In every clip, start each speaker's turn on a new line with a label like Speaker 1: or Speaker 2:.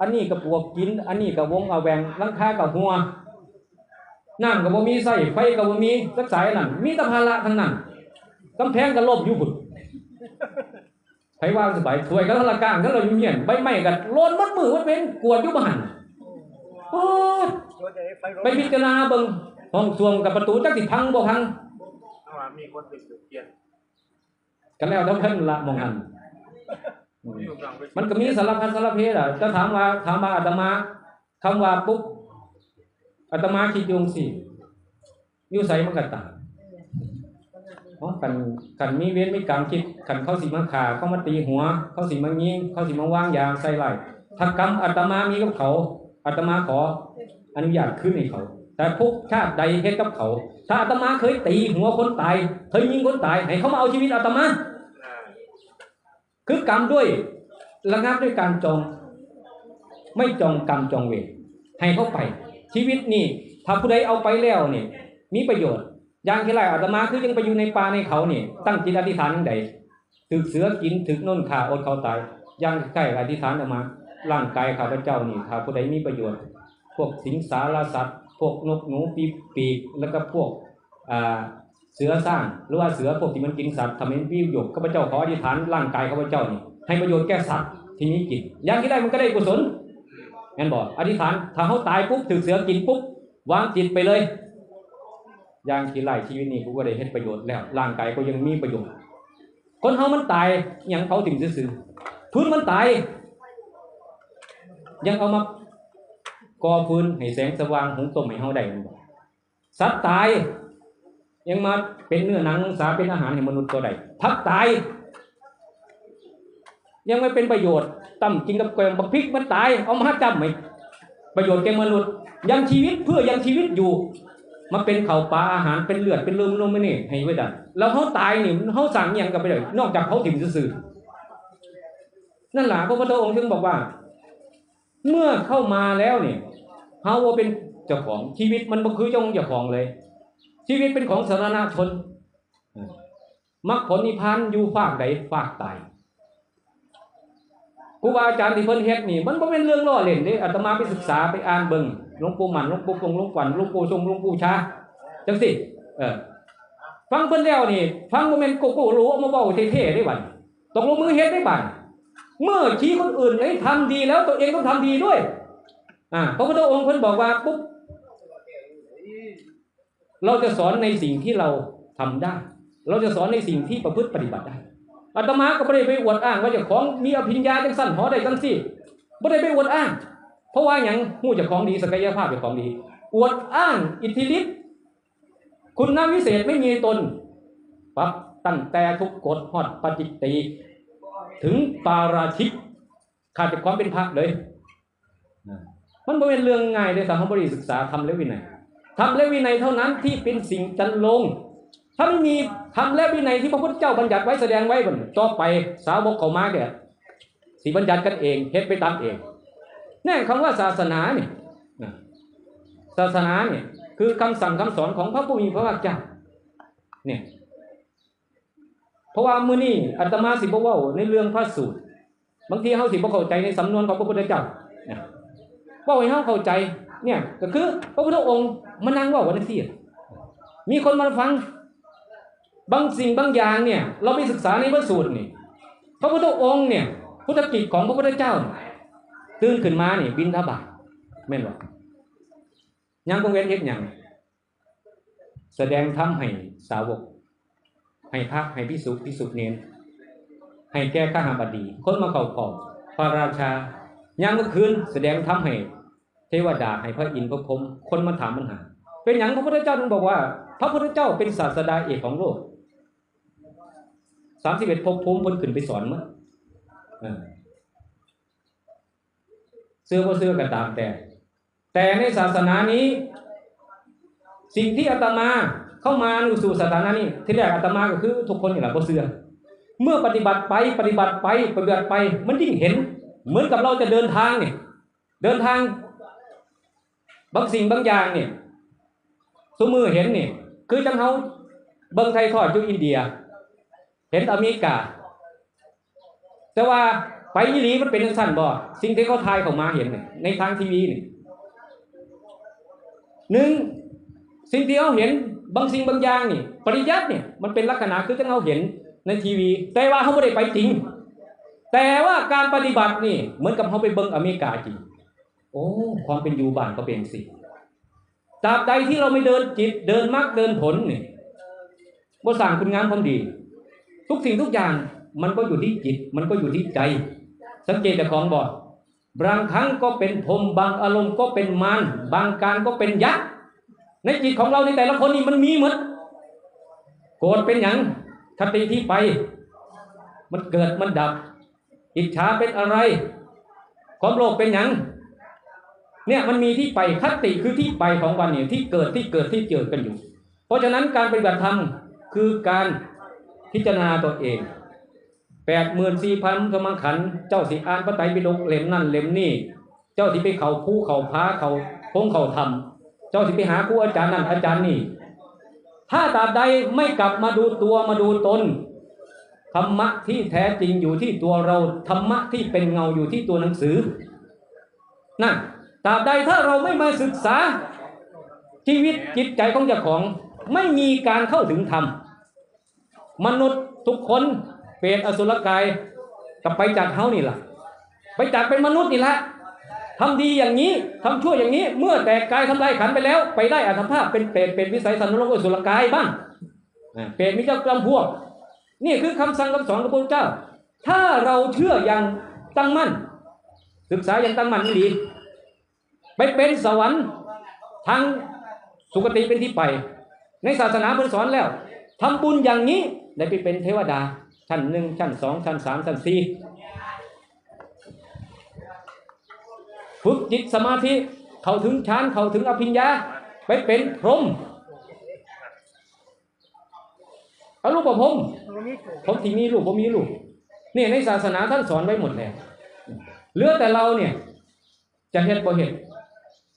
Speaker 1: อันนี้ก็ปวกกิน อันนี้ก็วงเอาแวงหลังคากับหัวน้ำก็บ่มีใส่ไฟก็บ่มีสักสายนั่นมีแต่ภาระทั้งนั้นกำแพงก็ลบอยู่พุ่นไผว่าสบายถวยก็ทละกลางก็เลยอยู่เหียนใบไม้ก็โลนมัดมือมันเป็นกวดอยู่บ้านโอ้ย
Speaker 2: รถจะได้ไฟรถ
Speaker 1: ไปพิจารณาเบิ่งห้องส้วมกับประตูจักสิพังบ่พัง
Speaker 2: ว่ามีคนติดอยู่เปลี่ยน
Speaker 1: กันแล้วทั้งเพิ่นละมองหัน
Speaker 2: มั
Speaker 1: นก็มีสารพัดสารเพศอะจะถามว่าถามว่าอาตมาคำว่าปุ๊บอาตมาคิดโยงสิยู่ใส่มันก็ตายเพราะกันกันมีเว้นไมีกรรมคิดกันเข้าสิมาขาเข้ามาตีหัว เข้าสิมายิงเข้าสิมาวางยาใส่ไหลถ้ากรรมอาตมามีกับเขาอาตมาขออนุญาตขึ้นให้เขา แต่พวกชาติใดเฮ็ดกับเขา ถ้าอาตมาเคยตีหัวคนตายเคยยิงคนตายให้เขามาเอาชีวิตอาตมา คือกรรมด้วยระงับด้วยการจอง ไม่จองกรรมจองเวรให้เข้าไป ชีวิตนี่ถ้าผู้ใดเอาไปแล้วเนี่ยมีประโยชน์อย่างที่ไรอาตมาคือยังไปอยู่ในป่าในเขาเนี่ยตั้งจิตอธิษฐานยังใดถึกเสือกินถึกน้นขาอดเขาตายย่างใกล้อธิษฐานออกมา ร่างกายข้าพเจ้านี่ถ้าผู้ใดมีประโยชน์ พวกสิงสารสัตว์ พวกนกหนูปีปีกแล้วก็พวกอ่า เสือสร้างหรือว่าเสือพวกที่มันกินสัตว์ทำให้มีประโยชน์ข้าพเจ้าขออธิษฐานร่างกายข้าพเจ้านี่ให้ประโยชน์แก่สัตว์ที่มีจิตอย่างที่ได้มันก็ได้กุศลงั้นบอกอธิษฐานถ้าเขาตายปุ๊บถือเสือกินปุ๊บวางจิตไปเลยอย่างที่ไล่ชีวิตนี้กูก็ได้เฮ็ดประโยชน์แล้วร่างกายก็ยังมีประโยชน์ คนเฮามันตายยังเขาถึงซื่อพื้นมันตาย ยังเอามาก่อพื้นให้แสงสว่างหุงต้มให้เฮาได้ม่นบ่สัตว์ตาย ยังมาเป็นเนื้อหนังมังสาเป็นอาหารให้มนุษย์ตัวใดพักตาย ยังไม่เป็นประโยชน์ตั้มกินกับแกงบักพริกมันตาย เอามาจำไหมประโยชน์แก่มนุษย์ยังชีวิตเพื่อยังชีวิตอยู่มาเป็นเข่าวปลาอาหารเป็นเลือดเป็นลมลมไม่นี่ให้ไว้ดันแล้วเขาตายนี่เขาสั่งอย่างกับไปเลยนอกจากเขาถิ่มซื่อๆนั่นแหละพระพุทธองค์ถึงบอกว่า เมื่อเข้ามาแล้วเนี่ยเขาว่าเป็นเจ้าของชีวิตมันบ่คือจงเจ้าของเลย ชีวิตเป็นของสาธารณชนมรรคผลนิพพานอยู่ฝากใดฝากตายครูบาอาจารย์ที่เพิ่นเฮ็ดนี่มันบ่เป็นเรื่องล้อเล่นเด้อาตมาไปศึกษาไปอ่านเบิ่งหลวงปู่หมันหลวงปู่คงหลวงขวัญหลวงปู่ทรงหลวงปู่ชาจังสิเออฟังเพิ่นแล้วนี่ ฟังบ่แม่นโกโก้รู้มาเว้าเท่ๆได้บัดตกลงมือเฮ็ดได้บัดเมื่อชี้คนอื่นให้ทำดีแล้วตัวเองต้องทำดีด้วยอ่าพระพุทธองค์เพิ่นบอกว่าปุ๊บ เราจะสอนในสิ่งที่เราทำได้ เราจะสอนในสิ่งที่ประพฤติปฏิบัติได้อาตมาก็ไม่ได้ไปอวดอ้างว่าเจ้าของมีอภิญญาจังสั้นหอได้จังสี่ไม่ได้ไปอวดอ้าง เพราะว่าอย่างหู้เจ้าของดีศักยภาพเจ้าของดี อวดอ้างอิทธิฤทธิ์คุณน้ำวิเศษไม่มีตนปั๊บตั้งแต่ทุกกฎฮอดปฏิติถึงปาราชิกขาดจากความเป็นพระเลยอ่ามันไม่เป็นเรื่องง่ายเลยสามบริศึกษาทำและวินัย ธรรมและวินัยเท่านั้นที่เป็นสิ่งจันลง ถ้าไม่มีธรรมและวินัยที่พระพุทธเจ้าบัญญัติไว้แสดงไว้บนต่อไปสาวกเขามาแก่ยสิบัญญัติกันเองเฮ็ดไปตามเองแน่คำว่าศาสนาเนี่ยศาสนาเนี่ยคือคำสั่งคำสอนของพระผู้มีพระภาคเจ้าเนี่ยเพราะว่ามือนี้อาตมาสิบว้าในเรื่องพระสูตร บางทีเฮาสิบเข้าใจในสำนวนของพระพุทธเจ้านะเว้าให้เฮาเข้าใจ เนี่ยก็คือพระพุทธองค์มานั่งว่าวันที่มีคนมาฟัง บางสิ่งบางอย่างเนี่ย เราไปศึกษาในพระสูตรนี่พระพุทธองค์เนี่ย พุทธกิจของพระพุทธเจ้า ตื่นขึ้นมาเนี่ยบินทบาทแม่นบ่ยังคงเว้นเฮ็ดยังแสดงธรรมให้สาวก ให้พระให้พิสุพิสุเนนให้แก้ข้าหาบดี คนมาเข้าขอบพระราชายังเมื่อคืนแสดงธรรมให้ เทวดาให้พระอินทร์พระพรหมคนมาถามปัญหา เป็นอย่างพระพุทธเจ้าถึงบอกว่า พระพุทธเจ้าเป็นศาสดาเอกของโลกสามสิบเอ็ดภพภูมิพ้นขึ้นไปสอนมั้งเสื้อว่าเสื้อกันตามแต่ แต่ในศาสนานี้ สิ่งที่อาตมาเข้ามาสู่ศาสนานี้ที่แรกอาตมาก็คือ ทุกคนนี่แหละบ่เสื้อเมื่อปฏิบัติไปปฏิบัติไปปฏิบัติไป มันยิ่งเห็น เหมือนกับเราจะเดินทางเนี่ยเดินทาง บางสิ่งบางอย่างเนี่ยสมือเห็นเนี่ยคือจังเขาเบิ่งไทยทอดอยู่อินเดีย เห็นอเมริกา แต่ว่าไปยี่หลีมันเป็นสั้นบ่สิ่งที่เขาทายเข้ามาเห็นเนี่ยในทางทีวีนี่หนึ่งสิ่งที่เขาเห็นบางสิ่งบางอย่างนี่ ปริยัติเนี่ยมันเป็นลักษณะคือที่เขาเห็นในทีวี แต่ว่าเขาไม่ได้ไปจริง แต่ว่าการปฏิบัตินี่เหมือนกับเขาไปเบิ่งอเมริกาจริง โอ้ความเป็นอยู่บ้านก็เป็นสิตราบใดที่เราไม่เดินจิตเดินมรรคเดินผลนี่บ่สร้างคุณงามความดี ทุกสิ่งทุกอย่างมันก็อยู่ที่จิต มันก็อยู่ที่ใจ สังเกตแต่ของบอกบางครั้งก็เป็นพรมบางอารมณ์ก็เป็นมารบางการก็เป็นยักษ์ในจิตของเราในแต่ละคนนี่มันมีหมดโกรธเป็นอย่างคติที่ไป มันเกิดมันดับ อิจฉาเป็นอะไร ความโลภเป็นอย่าง เนี่ยมันมีที่ไปคติคือที่ไปของวันเนี่ยที่เกิดที่เกิดที่เกิดกันอยู่ เพราะฉะนั้นการปฏิบัติธรรมคือการพิจารณาตัวเองแปดหมื่นสี่พันสมังขัน เจ้าสิอ่านพระไตรปิฎกเล่มนั่นเล่มนี่ เจ้าสิไปเขาผู้เขาพาเขาพงเขาทำเจ้าสิไปหาครูอาจารย์นั่นอาจารย์นี่ ถ้าตราบใดไม่กลับมาดูตัวมาดูตนธรรมะที่แท้จริงอยู่ที่ตัวเราธรรมะที่เป็นเงาอยู่ที่ตัวหนังสือนั่น ตราบใดถ้าเราไม่มาศึกษาชีวิตจิตใจของเจ้าของไม่มีการเข้าถึงธรรมมนุษย์ทุกคนเปรตอสุรกายกับไปจากเขานี่แหละไปจากเป็นมนุษย์นี่แหละทำดีอย่างนี้ทำชั่วอย่างนี้ เมื่อแตกกายทำลายขันไปแล้ว ไปได้อัตภาพเป็นเปรตเป็นวิสัยสันนรกอสุรกายบ้างเปรตมีเจ้ากรรมพวก นี่คือคำสั่งคำสอนของพระพุทธเจ้า ถ้าเราเชื่ออย่างตั้งมั่น ศึกษาอย่างตั้งมั่นไม่ดี ไปเป็นสวรรค์ทางสุคติเป็นที่ไป ในศาสนาเพิ่นสอนแล้วทำบุญอย่างนี้ได้ไปเป็นเทวดาชั้นหนึ่งชั้นสองชั้นสามชั้นสี่ฝึกจิตสมาธิเข้าถึงฌานเข้าถึงอภิญญาไปเป็นพรหมเอาลูกประพรหม
Speaker 2: มันมีถูก
Speaker 1: ผมที่มีลูกผมมีลูกนี่ในศาสนาท่านสอนไว้หมดแล้วเหลือแต่เราเนี่ยจะเห็นบ่เห็น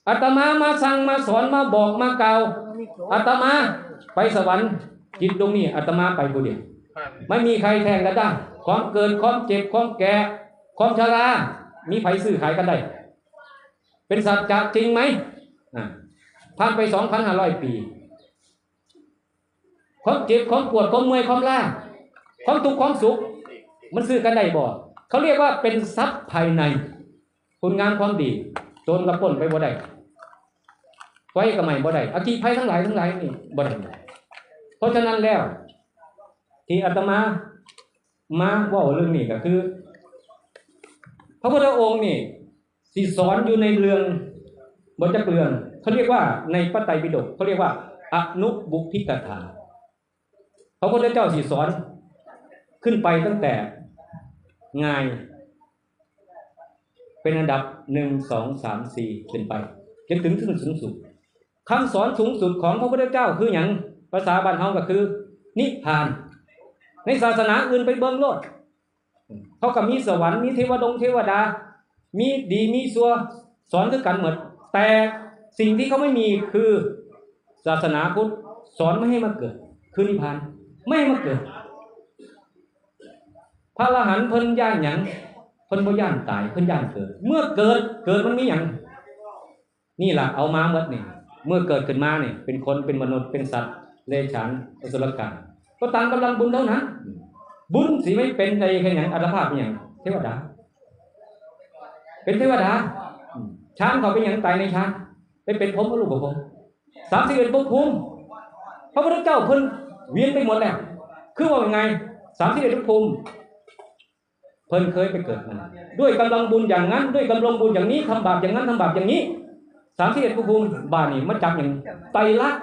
Speaker 1: อาตมามาสั่งมาสอนมาบอกมากล่าวอาตมาไปสวรรค์จิตตรงนี้อาตมาไปผู้เดียวไม่มีใครแทงกันได้ความเกิดความเจ็บความแก่ความชรา มีไผซื้อขายกันได้ เป็นสัจจะจริงไหมผ่านไปสองพันห้าร้อยปีความเจ็บความปวดความเมื่อยความล้าความทุกข์ความสุข มันซื้อกันได้บ่เขาเรียกว่าเป็นทรัพย์ภายใน คุณงามความดี จรกระปล้นไปบ่ได้ไว้กับใหม่บ่ได้อาีภัยทั้งหลายทั้งหลายนี่บ่ได้เพราะฉะนั้นแล้ว ที่อาตมามาว่าเรื่องนี้ก็คือ พระพุทธองค์นี่สิสอนอยู่ในเรื่องบทจักเรื่องเขาเรียกว่าในพระไตรปิฎกเขาเรียกว่าอนุบุพิกถาพระพุทธเจ้าสิสอนขึ้นไปตั้งแต่งาย เป็นอันดับหนึ่งสองสามสี่ขึ้นไปจนถึงถึงสูงสุดคำสอนสูงสุดของพระพุทธเจ้าคืออย่างภาษาบานเฮาก็คือ นิพพาน ในศาสนาอื่นไปเบิ่งโลดเขาก็มีสวรรค์มีเทวดงเทวดา มีดีมีซัวสอนคือกันหมดแต่สิ่งที่เขาไม่มีคือศาสนาพุทธสอนไม่ให้มาเกิด คือนิพพานไม่ให้มาเกิด พระอรหันต์เพิ่นย่านหยัง พิ่นบ่ย่านตายเพิ่นย่านเกิด เมื่อเกิดเกิดมันมีหยังนี่ล่ะเอามาหมดนี่เมื่อเกิดขึ้นมาเนี่ยเป็นคนเป็นมนุษย์เป็นสัตว์เลฉานอสุรกายก็ตามกำลังบุญเท่านั้นบุญสิไม่เป็นในแค่ยังอัตภาพเป็นยังเทวดา เป็นเทวดาช้างเขาเป็นหยังตายในช้างไปเป็นผมก็ลูกของผมสามสิบเอ็ดภพภูมิพระพุทธเจ้าเพิ่นเวียนไปหมดแล้วคือว่ายังไงสามสิบเอ็ดภพภูมิ เพิ่นเคยไปเกิดมันด้วยกำลังบุญอย่างนั้น ด้วยกำลังบุญอย่างนี้ทำบาปอย่างนั้นทำบาปอย่างนี้สามสิบเอ็ดภูมิบาปนี่มันจับอย่างไตรลักษณ์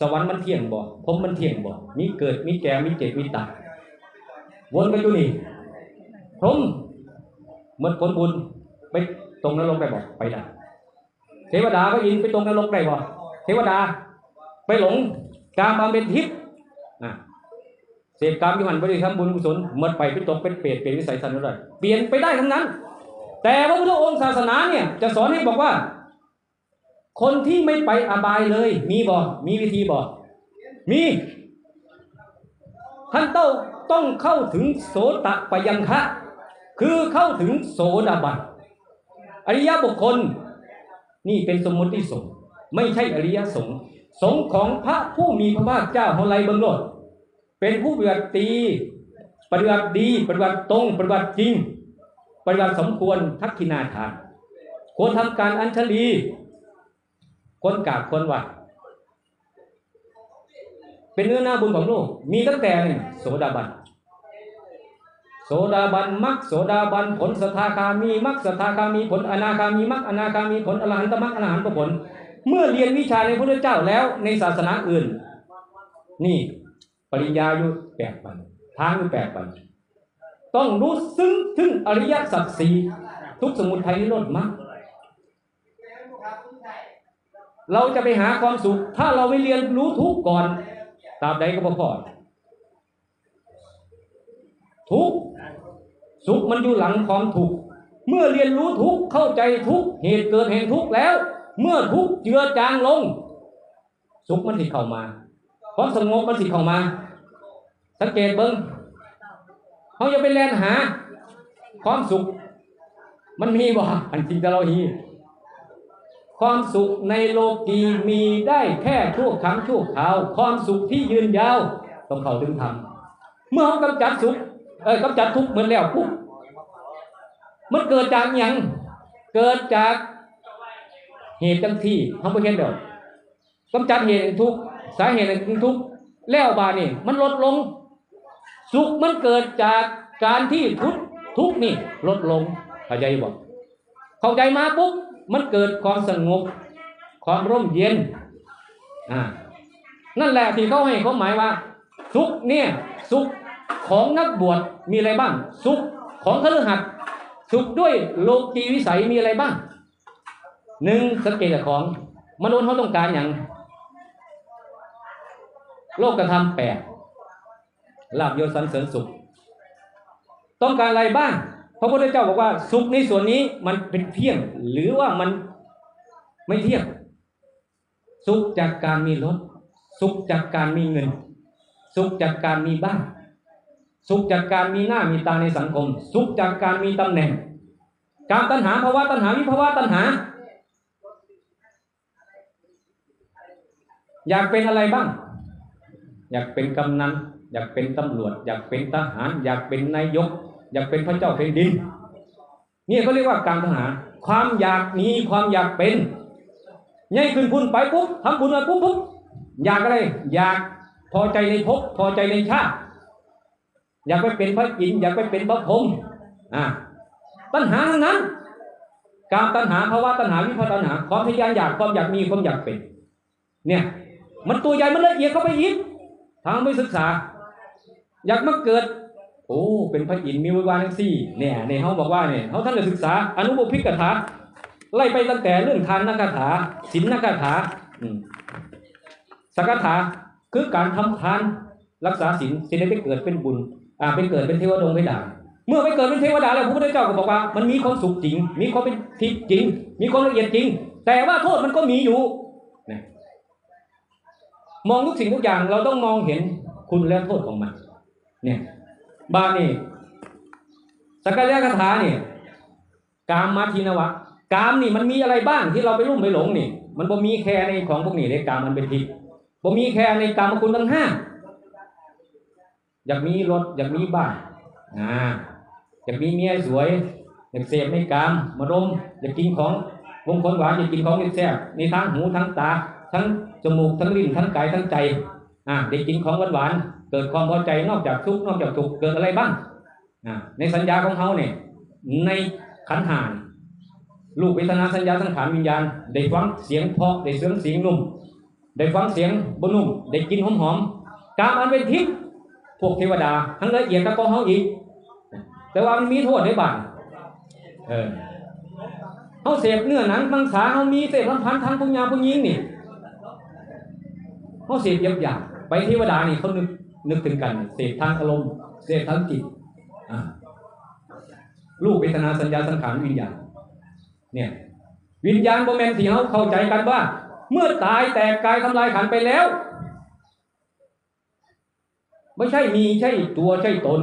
Speaker 1: สวรรค์มันเที่ยงบ่ผมมันเที่ยงบ่มีเกิดมีแก่มีเจ็บมีตายวนกันอยู่นี่พรหมหมดผลบุญไปตรงนรกได้บ่ไปได้เทวดาก็ยินไปตรงนรกได้บ่เทวดาไปหลงกามาเป็นทิพย์อะ เสพกรรมที่มันบริทำบุญกุศลหมดไปเป็นตกเป็นเปรตเป็นวิสัยสันนิษฐานเปลี่ยนไปได้ทั้งนั้น แต่พระพุทธองค์ศาสนาเนี่ยจะสอนให้บอกว่า คนที่ไม่ไปอบายเลย มีบ่ มีวิธีบ่ มี ท่านเต้องต้องเข้าถึงโสตะปยังคะ คือเข้าถึงโสดาบันอริยบุคคล นี่เป็นสมมติสงฆ์ไม่ใช่อริยสงฆ์สงฆ์ของพระผู้มีพระภาคเจ้าของไรเบิงโลด เป็นผู้ปฏิบัติตีปฏิบัติดี ปฏิบัติตรง ปฏิบัติจริง ปฏิบัติสมควรทักขินาทานควรทำการอัญชลีควรกราบคนวรไหวเป็นเนื้อหน้าบุญของโลกมีตั้งแต่นี่โสดาบันโสดาบันมักโสดาบันผลสทาคามีมักสทาคามีผลอนาคามีมักอนาคามีผลอรหันตมักอรหันตผล เมื่อเรียนวิชาในพระพุทธเจ้าแล้วในศาสนาอื่น นี่ ปริญญาอยู่แปดปันทางอยู่แปดปันต้องรู้ซึ้งถึงอริยสัจสี่ทุกสมุทัยนิโรธมรรคเราจะไปหาความสุข ถ้าเราไม่เรียนรู้ทุกก่อนตราบใดก็พอพอทุกสุขมันอยู่หลังความทุกเมื่อเรียนรู้ทุกเข้าใจทุกเหตุเกิดแห่งทุกแล้ว เมื่อทุกเจือจางลง สุขมันสิเข้ามา ความสงบมันสิเข้ามา สังเกตเบิ้งเขาอย่าไปแล่นหา ความสุข มันมีบ่อันจริงแต่เราฮีความสุขในโลกีมีได้แค่ชั่วครั้งชั่วคราว ความสุขที่ยืนยาวต้องเข้าถึงธรรมเมื่อเขากำจัดสุขเออกำจัดทุกข์เหมือนแล้วปุ๊บมันเกิดจากหยังเกิดจากเหตุจังที่เขาไม่เห็นเดียวกำจัดเหตุทุกข์ สาเหตุแห่งทุกข์แล้วบานี่มันลดลง สุขมันเกิดจากการที่ทุกทุกนี่ลดลงเข้าใจบอกเข้าใจมาปุ๊บมันเกิดความสงบความร่มเย็นอ่านั่นแหละที่เขาให้เขาหมายว่า สุขเนี่ยสุขของนักบวชมีอะไรบ้าง สุขของคฤหัสสุขด้วยโลกีวิสัยมีอะไรบ้างหนึ่งสังเกตของมนุษย์เขาต้องการอย่าง โลกกระทำแปดลาบยศสันเสริญสุข ต้องการอะไรบ้างพระพุทธเจ้าบอกว่าสุขในส่วนนี้มันเป็นเที่ยง หรือว่ามันไม่เที่ยง สุขจากการมีรถ สุขจากการมีเงิน สุขจากการมีบ้าน สุขจากการมีหน้ามีตาในสังคม สุขจากการมีตำแหน่ง การตัณหาภาวะตัณหาวิภาวะตัณหา อยากเป็นอะไรบ้าง อยากเป็นกำนันอยากเป็นตำรวจ อยากเป็นทหาร อยากเป็นนายก อยากเป็นพระเจ้าแผ่นดินนี่เขาเรียกว่าการทหารความอยากมีความอยากเป็นง่ายขึ้นพุ่นไปปุ๊บทำบุญมาปุ๊บปุ๊บอยากอะไร อยากพอใจในภพพอใจในชาติอยากไปเป็นพระอินทร์อยากไปเป็นพระพรหมอ่าตัณหาทั้งนั้น การตัณหาภาวะตัณหาวิภาวะตัณหาความทะยานอยากความอยากมีความอยากเป็น เนี่ย มันตัวใหญ่มันละเอียดเข้าไปอีก ทางไม่ศึกษา อยากมาเกิด โอ้เป็นพระอินทร์มีวิวานังสี่เนี่ยในเขาบอกว่าเนี่ยเขาท่านจะศึกษาอนุโมพิกถาไล่ไปตั้งแต่เรื่องทานนักถาศีลนักถาอืมสักถาคือการทำทานรักษาศีลศีลได้ไปเกิดเป็นบุญอ่าเป็นเกิดเป็นเทวดงเพดาเมื่อไปเกิดเป็นเทวดาแล้วพระพุทธเจ้าก็บอกว่า มันมีความสุขจริง มีความเป็นทิพย์จริง มีความละเอียดจริง แต่ว่าโทษมันก็มีอยู่ มองทุกสิ่งทุกอย่างเราต้องมองเห็นคุณและโทษของมัน เนี่ยบางนี่สักกายคาถาเนี่ยกามมาทินวะกามนี่มันมีอะไรบ้างที่เราไปรุ่มไปหลงนี่ มันบ่มีแค่ในของพวกนี้เลยกามมันเป็นทิพย์บ่มีแค่ในกามคุณทั้งห้าอยากมีรถอยากมีบ้านอ่าอยากมีเมียสวยอยากเสพในกามมารมอยากกินของมงคลหวานอยากกินของแซ่บในทั้งหูทั้งตาทั้ง จมูกทั้งลิ้นทั้งกายทั้งใจอ่าได้กินของหวานหวานๆเกิดความพอใจนอกจากทุกนอกจากทุกเกิดอะไรบ้างอ่าในสัญญาของเขาเนี่ยในขันหานลูกเวทนาสัญญาสังขารวิญญาณ ได้ฟังเสียงเพาะได้เสียงเสียงนุ่ม ได้ฟังเสียงบนุ่มได้กินหอมหอมกามอันเป็นทิพย์พวกเทวดา ทั้งละเอียดกับของเขาอีก แต่ว่ามันมีโทษในบ้านเออเขาเสพเนื้อหนังมังสาเขามีเสพลำพันธ์ทางปุญญาปุญญิงนี่ เขาเสพยับอยางไปเทวดานี่เขานึกนึกถึงกันเสพทางอารมณ์เสพทางจิตลูกเวทนาสัญญาสังขารวิญญาณเนี่ยวิญญาณโมเมนที่เขาเข้าใจกันว่า เมื่อตายแตกกายทำลายขันไปแล้ว ไม่ใช่มีใช่ตัวใช่ตน